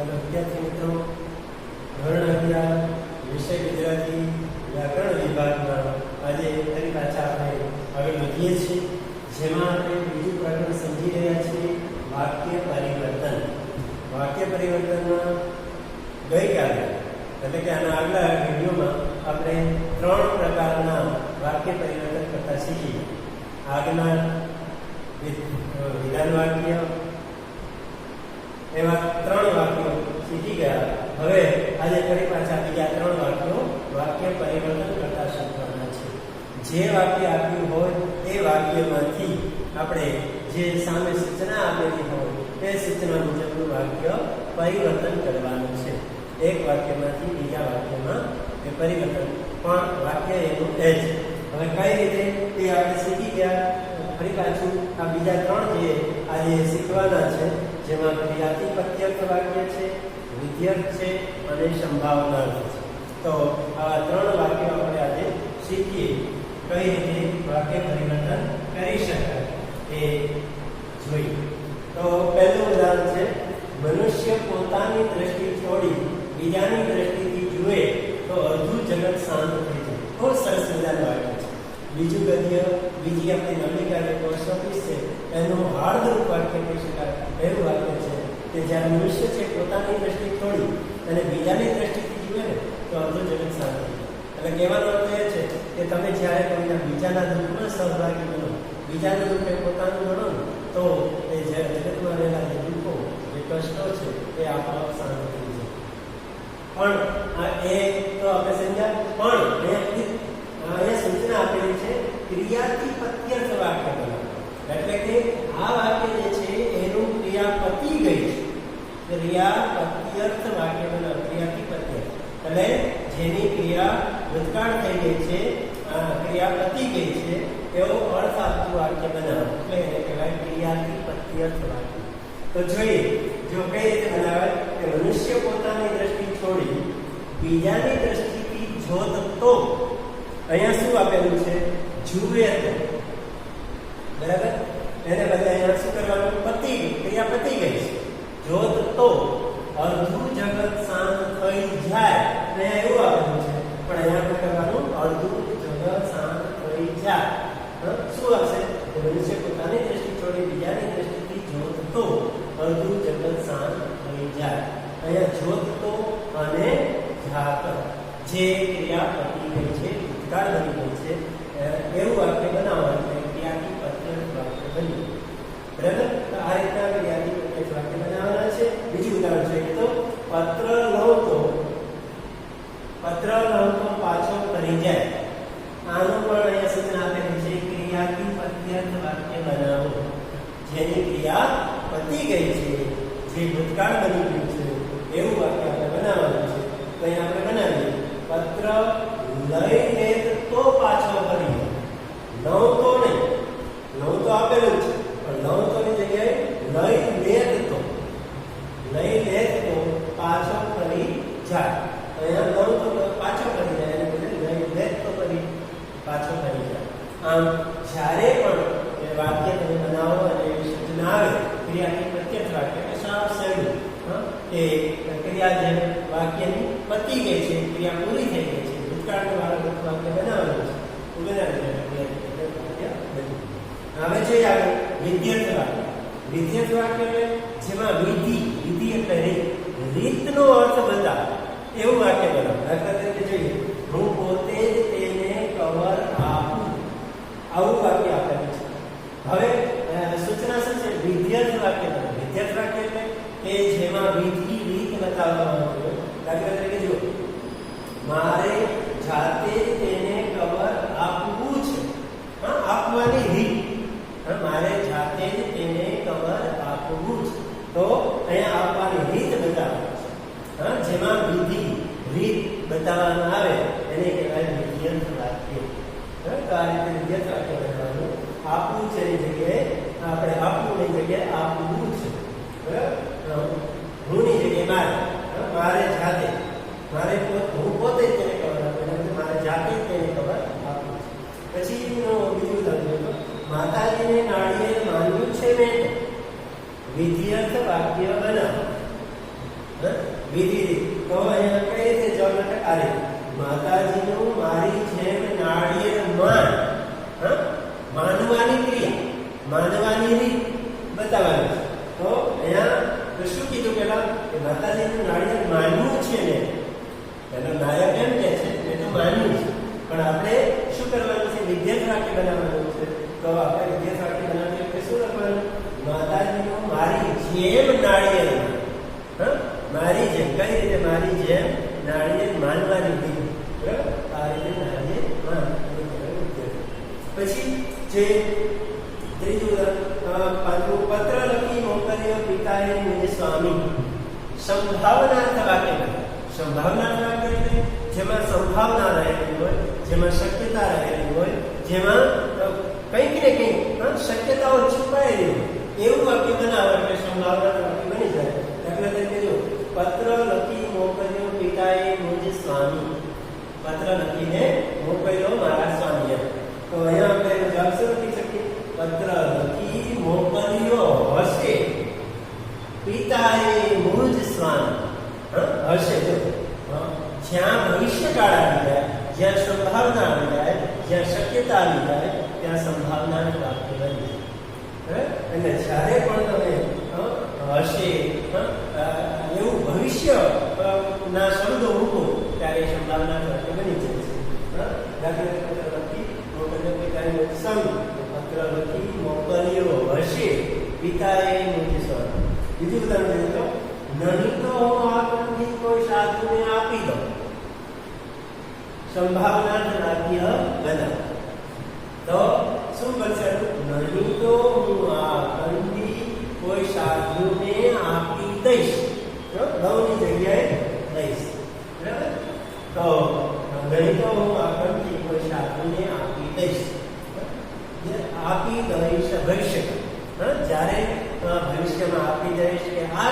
ચાલો વિદ્યાર્થી મિત્રો ધોરણ અગિયાર વિષય ગુજરાતી વ્યાકરણ વિભાગમાં આજે ફરી પાછા આપણે આગળ વધીએ છીએ, જેમાં આપણે બીજું પ્રકરણ સમજી રહ્યા છીએ, વાક્ય પરિવર્તન. વાક્ય પરિવર્તનમાં ગઈકાલે, એટલે કે આના આગલા વિડીયોમાં આપણે ત્રણ પ્રકારના વાક્ય પરિવર્તન કરતા શીખી આગના વિધાન વાક્ય એવા ગયા. હવે આજે ફરી પાછા બીજા ત્રણ વાક્યો વાક્ય પરિવર્તન કરતા શીખવાના છે. જે વાક્ય આપ્યું હોય એ વાક્યમાંથી આપણે જે સામે સૂચના આપેલી હોય તે સૂચના મુજબનું વાક્ય પરિવર્તન કરવાનું છે. એક વાક્યમાંથી બીજા વાક્યમાં એ પરિવર્તન. પણ વાક્ય એનું એ જ. હવે કઈ રીતે તે આપણે શીખી ગયા? ફરી પાછું આ બીજા ત્રણ જે આજે શીખવાના છે, જેમાં ક્રિયાથી પ્રત્યર્થ વાક્ય છે વિધ્યર્થ છે અને સંભાવના છે. તો આ ત્રણ વાક્યો આપણે આજે શીખીએ. કઈ રીતે વાક્ય પરિવર્તન કરી શકાય એ જોઈએ. તો પહેલું ઉદાહરણ છે, મનુષ્ય પોતાની દ્રષ્ટિ છોડી બીજાની દ્રષ્ટિથી જુએ તો અડધું જગત શાંત થઈ જાય. બહુ સરસ મજાનું વાક્ય છે. બીજું ગદ્ય, બીજી આપણી નવલિકા કોર્સ ઓફિસ છે. એનું હાર્દરૂપ વાક્ય કહી શકાય. એવું વાક્ય કે જ્યારે મનુષ્ય છે, પોતાની દ્રષ્ટિ છોડી અને બીજાની દ્રષ્ટિથી જુએ ને, તો અડધું જગત શાંત એટલે કહેવાનો અર્થ એ છે કે તમે જ્યારે કોઈના બીજાના દુઃખમાં સહભાગી બનો, બીજાના દુઃખે એ પોતાનું ગણો તો એ જગતમાં રહેલા જે દુઃખો, જે કષ્ટો છે, એ આપોઆપ શાંત થઈ જાય. પણ એ તો આપણે સમજ્યા, પણ અહીંયા અહીંયા સૂચના આપેલી છે ક્રિયાથી પ્રત્યર્થ વાક્ય બનાવો એટલે કે આ વાક્ય જે છે એનું ક્રિયા પતી ગઈ છે ક્રિયા પ્રત્યર્થ વાક્ય બનાવો ક્રિયાથી પ્રત્યર્થ. એટલે જેની ક્રિયા ભૂતકાળ થઈ ગઈ છે ક્રિયા પતી ગઈ છે એવો અર્થ આપતું વાક્ય બનાવો. એટલે એને કહેવાય ક્રિયાથી પ્રત્યર્થ વાક્ય. તો જોઈએ, જો કઈ રીતે બનાવે કે મનુષ્ય પોતાની દ્રષ્ટિ છોડી બીજાની દ્રષ્ટિથી જોત તો અહીંયા શું આપેલું છે? જુએ તો. બરાબર? એને બદલે અહીંયા શું કરવાનું? પતી ક્રિયા પતી ગઈ છે. જોત તો અડધું જગત શાંત થઈ જાય ને એવું આપેલું છે. પણ અહીંયા આપણે કરવાનું અડધું જગત શાંત થઈ જાય? શું આવશે મનુષ્ય પોતાની દ્રષ્ટિ છોડી બીજાની દ્રષ્ટિથી જોત તો અડધું જગત શાંત થઈ જાય. અહીંયા જોત તો અને જાત જે ક્રિયા પતી ગઈ છે, ભૂતકાળ બની ગઈ છે એવું વાક્ય બનાવવાનું છે ક્રિયાથી પત્ર બન્યું. બરાબર? પત્ર લઉં તો પત્ર લઉં તો પાછો ફરી જાય. આનું પણ અહીંયા સૂચના આપેલી છે, ક્રિયાથી પ્રત્યર્થ વાક્ય બનાવો. જેની ક્રિયા પતી ગઈ છે, જે ભૂતકાળ બની ગયું છે, એવું વાક્ય આપણે બનાવવાનું છે. તો અહીંયા આપણે બનાવીએ, પત્ર લઈને તો પાછો ફરી નવ તો નહીં નવ તો આપેલું જ છે પણ નવ તો ની જગ્યાએ લઈ લેત તો લઈ લેત તો પાછો ફરી જાય અહીંયા નવ તો પાછો ફરી જાય એને બદલે લઈ લેત તો ફરી પાછો ફરી જાય આમ જ્યારે પણ વાક્ય તમે બનાવો અને એવી સૂચના આવે, ક્રિયાથી પ્રત્યક્ષ વાક્ય કે સાવ સહેલું? એ ક્રિયા જે વાક્યની પતી ગઈ છે, ક્રિયા પૂરી થઈ ગઈ છે, ભૂતકાળનું વારંવાર વાક્ય બનાવેલું છે, તો બનાવી દેવાનું. ક્રિયાથી પ્રત્યક્ષ વાક્ય બન્યું. હવે જોઈએ આગળ વિધ્યર્થ વાક્ય વિધ્યર્થ વાક્ય એટલે જેમાં વિધિ વિધિ એટલે રીત રીતનો અર્થ બતાવે એવું વાક્ય બનાવો દાખલા તરીકે જોઈએ હું પોતે જ આવું વાક્ય આપેલું છે. હવે સૂચના શું છે? વિધ્યર્થ વાક્ય વિધ્યર્થ વાક્ય એટલે કે જેમાં વિધિ, રીત બતાવવામાં આવે દાખલા તરીકે જો મારે જાતે જ તેને કવર આપવું છે હા આપવાની રીત હા, મારે જાતે જ તેને કવર આપવું છે તો અહીંયા આપવાની રીત બતાવે છે હા જેમાં વિધિ રીત બતાવવામાં આવે એને કહેવાય વિધ્યર્થ વાક્ય હા, તો રીતે વિધ્યર્થ વાક્ય બનાવવાનું આપવું છે એ જગ્યાએ, આપણે આપવું ની જગ્યાએ આપવું છે. બરાબર? હું ની જગ્યાએ મારે. મારે જાતે. મારે હું પોતે તેને ખબર આપું. મારે જાતે તેને ખબર આપવું છે. પછી બીજું ઉદાહરણ માતાજીને નાળીએ માન્યું છે મેં વિધિયર્થ વાક્ય બનાવો. હા? આ રીતે. માતાજીનું મારી જેમ નાળિયેર માન હા માનવાની ક્રિયા માનવાની રીત છે. તો અહીંયા શું કીધું પેલા કે માતાજીનું નાળિયેર માનવું છે ને. એનો નાયક એમ કે છે, એ તો માનવું છે. પણ આપણે શું કરવાનું છે? વિદ્યાર્થ વાક્ય બનાવવાનું છે. તો આપણે વિદ્યાર્થ વાક્ય બનાવીએ એટલે શું લખવાનું માતાજીનું મારી જેમ નાળિયેર મારી જેમ. કઈ રીતે મારી જેમ? નાળિયેર માનવાની રીત. બરાબર? આ રીતે નાળિયેર માન. પછી જે પિતાએ સ્વામી. સંભાવનાર્થ વાક્ય વાક્ય એટલે જેમાં સંભાવના રહેલી હોય, જેમાં શક્યતા રહેલી હોય, જેમાં કંઈક ને કંઈક શક્યતાઓ છુપાયેલી હોય, એવું વાક્ય બનાવે એટલે સંભાવનાર્થ વાક્ય બની જાય. દાખલા તરીકે જો પત્ર લખી મોકલ્યો પિતાએ મુજે સ્વામી. પત્ર લખીને મોકલ્યો મારા સ્વામીએ તો અહીંયા આપણે એનો જવાબ શું લખી શકીએ પત્ર લખી મોકલ્યો હશે પિતાએ મુજ સ્વામી હા, હશે જો હા, જ્યાં ભવિષ્યકાળ આવી જાય જ્યાં સંભાવના આવી જાય, જ્યાં શક્યતા આવી જાય, ત્યાં સંભાવના પ્રાપ્ત બની જાય? એટલે જ્યારે પણ તમે હશે એવું ભવિષ્ય ના શબ્દો મૂકો, ત્યારે સંભાવના વાક્ય બની જાય છે. દાખલા લખી પિતાએ સંગ પત્ર લખી, મોકલ્યો હશે, પિતાએ મુજે સ્વર બીજું ઉદાહરણ તો નહીં તો હું આ કંઠી કોઈ સાધુને આપી દઉં સંભાવના વાક્ય બનાવો તો શું બનશે નહીં તો હું આ કંઠી કોઈ સાધુને આપી દઈશ જો દઉંની જગ્યાએ દઈશ બરાબર તો નહીં તો હું આ કંઠી કોઈ સાધુને આપી દઈશ જે આપી દઈશ ભવિષ્ય હા જ્યારે અ, ભવિષ્યમાં આપી દઈશ કે આ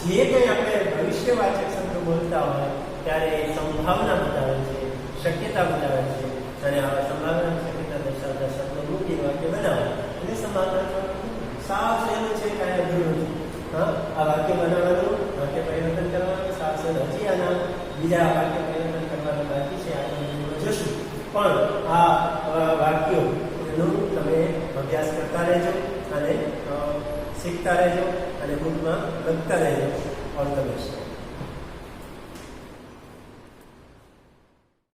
જે કંઈ આપણે ભવિષ્યવાચક શબ્દ બોલતા હોય ત્યારે એ સંભાવના બતાવે છે શક્યતા બતાવે છે. અને આવા સંભાવના શક્યતા દર્શાવતા શબ્દો મૂકી વાક્ય બનાવે એટલે સંભાવના સાવ સહેલું છે કાંઈ અઘરું નથી હા, આ વાક્ય બનાવવાનું, વાક્ય પરિવર્તન કરવાનું, સાવ સહેલું. હજી આના બીજા વાક્ય પરિવર્તન કરવાનું બાકી છે આપણે વિડીયોમાં જોશું. પણ આ વાક્યો વાક્યોનું તમે અભ્યાસ કરતા રહેજો અને શીખતા રહેજો અને બુકમાં લખતા રહેજો. All the best